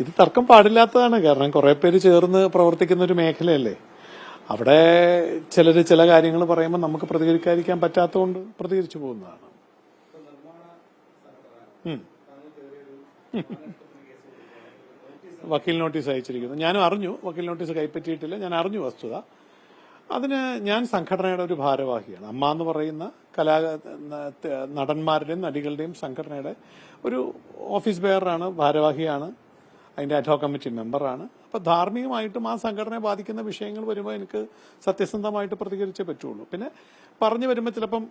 ഇത് തർക്കം പാടില്ലാത്തതാണ്. കാരണം കുറെ പേര് ചേർന്ന് പ്രവർത്തിക്കുന്ന ഒരു മേഖലയല്ലേ. അവിടെ ചിലർ ചില കാര്യങ്ങൾ പറയുമ്പോൾ നമുക്ക് പ്രതികരിക്കാതിരിക്കാൻ പറ്റാത്തതുകൊണ്ട് പ്രതികരിച്ചു പോകുന്നതാണ്. വക്കീൽ നോട്ടീസ് അയച്ചിരിക്കുന്നു. ഞാനും അറിഞ്ഞു. വക്കീൽ നോട്ടീസ് കൈപ്പറ്റിയിട്ടില്ല. ഞാൻ അറിഞ്ഞു വസ്തുത. അതിന് ഞാൻ സംഘടനയുടെ ഒരു ഭാരവാഹിയാണ്. അമ്മ എന്ന് പറയുന്ന കലാ നടന്മാരുടെയും നടികളുടെയും സംഘടനയുടെ ഒരു ഓഫീസ് ബെയറാണ് ഭാരവാഹിയാണ്. അതിന്റെ അഡ്ഹോക് കമ്മിറ്റി മെമ്പറാണ് അപ്പൊ ധാർമ്മികമായിട്ടും ആ സംഘടനയെ ബാധിക്കുന്ന വിഷയങ്ങൾ വരുമ്പോൾ എനിക്ക് സത്യസന്ധമായിട്ട് പ്രതികരിച്ചേ പറ്റുള്ളൂ. പിന്നെ പറഞ്ഞു വരുമ്പോൾ ചിലപ്പം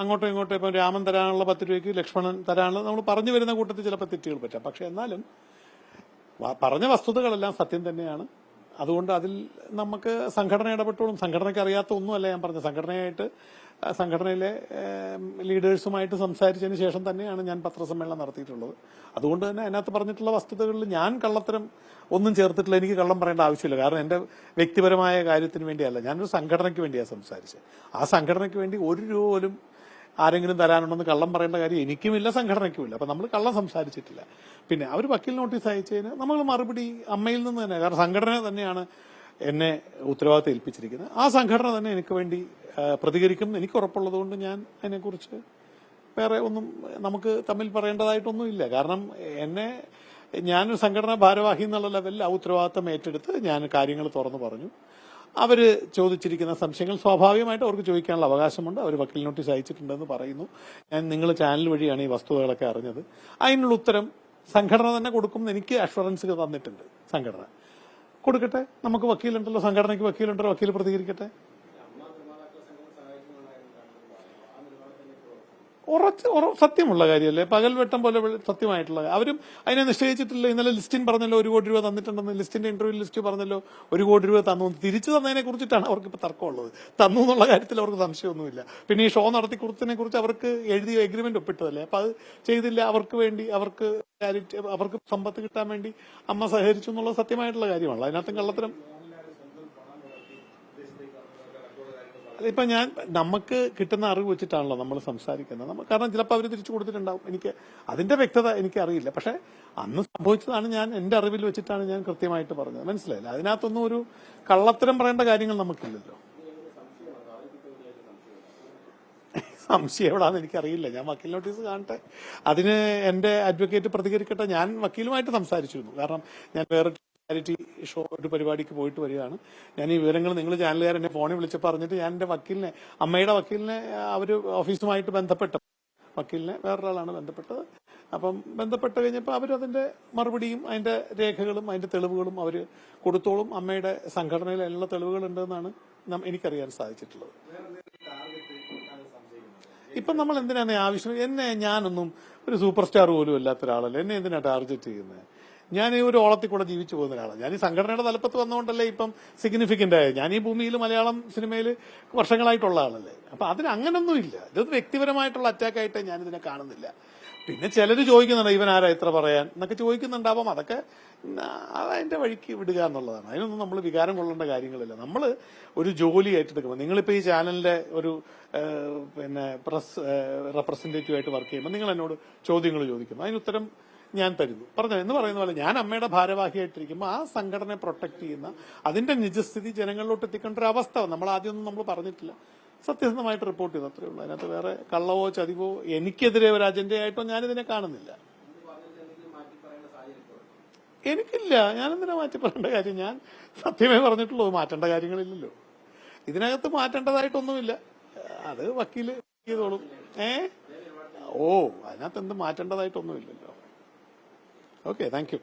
അങ്ങോട്ടും ഇങ്ങോട്ടും ഇപ്പം രാമൻ തരാനുള്ള പത്ത് രൂപയ്ക്ക് ലക്ഷ്മണൻ തരാനുള്ള നമ്മൾ പറഞ്ഞു വരുന്ന കൂട്ടത്തിൽ ചിലപ്പോൾ തെറ്റുകൾ പറ്റാം. പക്ഷെ എന്നാലും പറഞ്ഞ വസ്തുതകളെല്ലാം സത്യം തന്നെയാണ്. അതുകൊണ്ട് അതിൽ നമുക്ക് സംഘടന ഇടപെട്ടോളും. സംഘടനയ്ക്ക് അറിയാത്ത ഒന്നുമല്ല ഞാൻ പറഞ്ഞത്. സംഘടനയായിട്ട് സംഘടനയിലെ ലീഡേഴ്സുമായിട്ട് സംസാരിച്ചതിന് ശേഷം തന്നെയാണ് ഞാൻ പത്രസമ്മേളനം നടത്തിയിട്ടുള്ളത്. അതുകൊണ്ട് തന്നെ അതിനകത്ത് പറഞ്ഞിട്ടുള്ള വസ്തുതകളിൽ ഞാൻ കള്ളത്തരം ഒന്നും ചേർത്തിട്ടില്ല. എനിക്ക് കള്ളം പറയേണ്ട ആവശ്യമില്ല. കാരണം എന്റെ വ്യക്തിപരമായ കാര്യത്തിന് വേണ്ടിയല്ല. ഞാനൊരു സംഘടനയ്ക്ക് വേണ്ടിയാണ് സംസാരിച്ചത്. ആ സംഘടനയ്ക്ക് വേണ്ടി ഒരു രൂപ പോലും ആരെങ്കിലും തരാനുണ്ടെന്ന് കള്ളം പറയേണ്ട കാര്യം എനിക്കുമില്ല സംഘടനയ്ക്കുമില്ല. അപ്പൊ നമ്മൾ കള്ളം സംസാരിച്ചിട്ടില്ല. പിന്നെ അവർ വക്കീൽ നോട്ടീസ് അയച്ചതിന് നമ്മൾ മറുപടി അമ്മയിൽ നിന്ന് തന്നെ കാരണം സംഘടന തന്നെയാണ് എന്നെ ഉത്തരവാദിത്തം ഏൽപ്പിച്ചിരിക്കുന്നത്. ആ സംഘടന തന്നെ എനിക്ക് വേണ്ടി പ്രതികരിക്കും. എനിക്ക് ഉറപ്പുള്ളതുകൊണ്ട് ഞാൻ അതിനെക്കുറിച്ച് വേറെ ഒന്നും നമുക്ക് തമ്മിൽ പറയേണ്ടതായിട്ടൊന്നും ഇല്ല. കാരണം എന്നെ ഞാനൊരു സംഘടനാ ഭാരവാഹി എന്നുള്ള ലെവലിൽ ആ ഉത്തരവാദിത്തം ഏറ്റെടുത്ത് ഞാൻ കാര്യങ്ങൾ തുറന്നു പറഞ്ഞു. അവർ ചോദിച്ചിരിക്കുന്ന സംശയങ്ങൾ സ്വാഭാവികമായിട്ട് അവർക്ക് ചോദിക്കാനുള്ള അവകാശമുണ്ട്. അവർ വക്കീൽ നോട്ടീസ് അയച്ചിട്ടുണ്ടെന്ന് പറയുന്നു. ഞാൻ നിങ്ങൾ ചാനൽ വഴിയാണ് ഈ വസ്തുതകളൊക്കെ അറിഞ്ഞത്. അതിനുള്ള ഉത്തരം സംഘടന തന്നെ കൊടുക്കും എനിക്ക് അഷുറൻസ് തന്നിട്ടുണ്ട്. സംഘടന. കൊടുക്കട്ടെ. നമുക്ക് വക്കീലുണ്ടല്ലോ. സംഘടനയ്ക്ക് വക്കീലുണ്ടല്ലോ. വക്കീൽ പ്രതികരിക്കട്ടെ. ഉറച്ച് ഉറ- സത്യമുള്ള കാര്യമല്ലേ? പകൽ വെട്ടം പോലെ സത്യമായിട്ടുള്ള അവരും അതിനെ നിശ്ചയിച്ചിട്ടില്ല. ഇന്നലെ ലിസ്റ്റിൻ പറഞ്ഞല്ലോ ഒരു കോടി രൂപ തന്നിട്ടുണ്ടെന്ന്. ലിസ്റ്റിന്റെ ഇന്റർവ്യൂ ലിസ്റ്റ് പറഞ്ഞല്ലോ ഒരു കോടി രൂപ തന്നു തിരിച്ചു തന്നതിനെ കുറിച്ചിട്ടാണ് അവർക്ക് ഇപ്പൊ തർക്കമുള്ളത്. തന്നു എന്നുള്ള കാര്യത്തിൽ അവർക്ക് സംശയമൊന്നുമില്ല. പിന്നെ ഈ ഷോ നടത്തി കൊടുത്തതിനെ കുറിച്ച് അവർക്ക് എഴുതിയ എഗ്രിമെന്റ് ഒപ്പിട്ടതല്ലേ? അപ്പൊ അത് ചെയ്തില്ല. അവർക്ക് വേണ്ടി അവർക്ക് അവർക്ക് സമ്പത്ത് കിട്ടാൻ വേണ്ടി അമ്മ സഹകരിച്ചു എന്നുള്ളത് സത്യമായിട്ടുള്ള കാര്യമാണല്ലോ. അതിനകത്തും കള്ളത്തരം ഇപ്പൊ ഞാൻ നമുക്ക് കിട്ടുന്ന അറിവ് വെച്ചിട്ടാണല്ലോ നമ്മൾ സംസാരിക്കുന്നത്. നമ്മൾ കാരണം ചിലപ്പോൾ അവർ തിരിച്ചു കൊടുത്തിട്ടുണ്ടാവും. എനിക്ക് അതിന്റെ വ്യക്തത എനിക്ക് അറിയില്ല. പക്ഷെ അന്ന് സംഭവിച്ചതാണ് ഞാൻ എന്റെ അറിവിൽ വെച്ചിട്ടാണ് ഞാൻ കൃത്യമായിട്ട് പറഞ്ഞത്. മനസ്സിലായില്ല? അതിനകത്തൊന്നും ഒരു കള്ളത്തരം പറയേണ്ട കാര്യങ്ങൾ നമുക്കില്ലല്ലോ. സംശയം എവിടാന്ന് എനിക്കറിയില്ല. ഞാൻ വക്കീൽ നോട്ടീസ് കാണട്ടെ. അതിന് എന്റെ അഡ്വക്കേറ്റ് പ്രതികരിക്കട്ടെ. ഞാൻ വക്കീലുമായിട്ട് സംസാരിച്ചിരുന്നു. കാരണം ഞാൻ വേറെ ചാരിറ്റി ഷോ ഒരു പരിപാടിക്ക് പോയിട്ട് വരികയാണ്. ഞാൻ ഈ വിവരങ്ങൾ നിങ്ങൾ ചാനലുകാർ എന്നെ ഫോണിൽ വിളിച്ച് പറഞ്ഞിട്ട് ഞാൻ എന്റെ വക്കീലിനെ അമ്മയുടെ വക്കീലിനെ അവർ ഓഫീസുമായിട്ട് ബന്ധപ്പെട്ടു വക്കീലിനെ വേറൊരാളാണ് ബന്ധപ്പെട്ടത്. അപ്പം ബന്ധപ്പെട്ട് കഴിഞ്ഞപ്പോൾ അവരതിന്റെ മറുപടിയും അതിന്റെ രേഖകളും അതിന്റെ തെളിവുകളും അവർ കൊടുത്തോളും. അമ്മയുടെ സംഘടനയിൽ എല്ലാ തെളിവുകളുണ്ടെന്നാണ് എനിക്കറിയാൻ സാധിച്ചിട്ടുള്ളത്. ഇപ്പം നമ്മൾ എന്തിനാണ് ആവശ്യം? എന്നെ ഞാനൊന്നും ഒരു സൂപ്പർ സ്റ്റാർ പോലും അല്ലാത്ത ഒരാളല്ല എന്നെ എന്തിനാണ് ടാർഗറ്റ് ചെയ്യുന്നത്? ഞാൻ ഈ ഒരു ഓളത്തിൽ കൂടെ ജീവിച്ചു പോകുന്ന ഒരാളാണ്. ഞാൻ ഈ സംഘടനയുടെ തലപ്പത്ത് വന്നുകൊണ്ടല്ലേ ഇപ്പം സിഗ്നിഫിക്കന്റ് ആയത്. ഞാൻ ഈ ഭൂമിയിൽ മലയാളം സിനിമയിൽ വർഷങ്ങളായിട്ടുള്ള ആളല്ലേ. അപ്പൊ അതിന് അങ്ങനൊന്നും ഇല്ല. ഇത് വ്യക്തിപരമായിട്ടുള്ള അറ്റാക്ക് ആയിട്ട് ഞാൻ ഇതിനെ കാണുന്നില്ല. പിന്നെ ചിലർ ചോദിക്കുന്നുണ്ട് ഇവൻ ആരാ? ഇത്ര പറയാൻ? എന്നൊക്കെ ചോദിക്കുന്നുണ്ടാവാം. അതൊക്കെ അതതിന്റെ വഴിക്ക് വിടുക എന്നുള്ളതാണ്. അതിനൊന്നും നമ്മൾ വികാരം കൊള്ളേണ്ട കാര്യങ്ങളില്ല. നമ്മൾ ഒരു ജോലി ഏറ്റെടുക്കുമ്പോൾ നിങ്ങളിപ്പോൾ ഈ ചാനലിന്റെ ഒരു പിന്നെ പ്രസ് റെപ്രസെന്റേറ്റീവ് ആയിട്ട് വർക്ക് ചെയ്യുമ്പോൾ നിങ്ങൾ എന്നോട് ചോദ്യങ്ങൾ ചോദിക്കുന്നു അതിന് ഉത്തരം ഞാൻ തരുന്നു. പറഞ്ഞു എന്ന് പറയുന്ന പോലെ ഞാൻ അമ്മയുടെ ഭാരവാഹിയായിട്ടിരിക്കുമ്പോൾ ആ സംഘടനയെ പ്രൊട്ടക്ട് ചെയ്യുന്ന അതിന്റെ നിജസ്ഥിതി ജനങ്ങളിലോട്ട് എത്തിക്കേണ്ട ഒരു അവസ്ഥ നമ്മൾ ആദ്യമൊന്നും നമ്മൾ പറഞ്ഞിട്ടില്ല. സത്യസന്ധമായിട്ട് റിപ്പോർട്ട് ചെയ്തു അത്രേ ഉള്ളൂ. അതിനകത്ത് വേറെ കള്ളവോ ചതിവോ എനിക്കെതിരെ ഒരു അജണ്ടയായിട്ടോ ഞാനിതിനെ കാണുന്നില്ല. എനിക്കില്ല. ഞാൻ ഞാനെന്തിനാ മാറ്റി പറയേണ്ട കാര്യം? ഞാൻ സത്യമേ പറഞ്ഞിട്ടുള്ളൂ മാറ്റേണ്ട കാര്യങ്ങളില്ലല്ലോ. ഇതിനകത്ത് മാറ്റേണ്ടതായിട്ടൊന്നുമില്ല. അത് വക്കീൽ ചെയ്തോളും. ഏ? ഓ അതിനകത്ത് എന്ത് മാറ്റേണ്ടതായിട്ടൊന്നുമില്ലല്ലോ. Okay, thank you.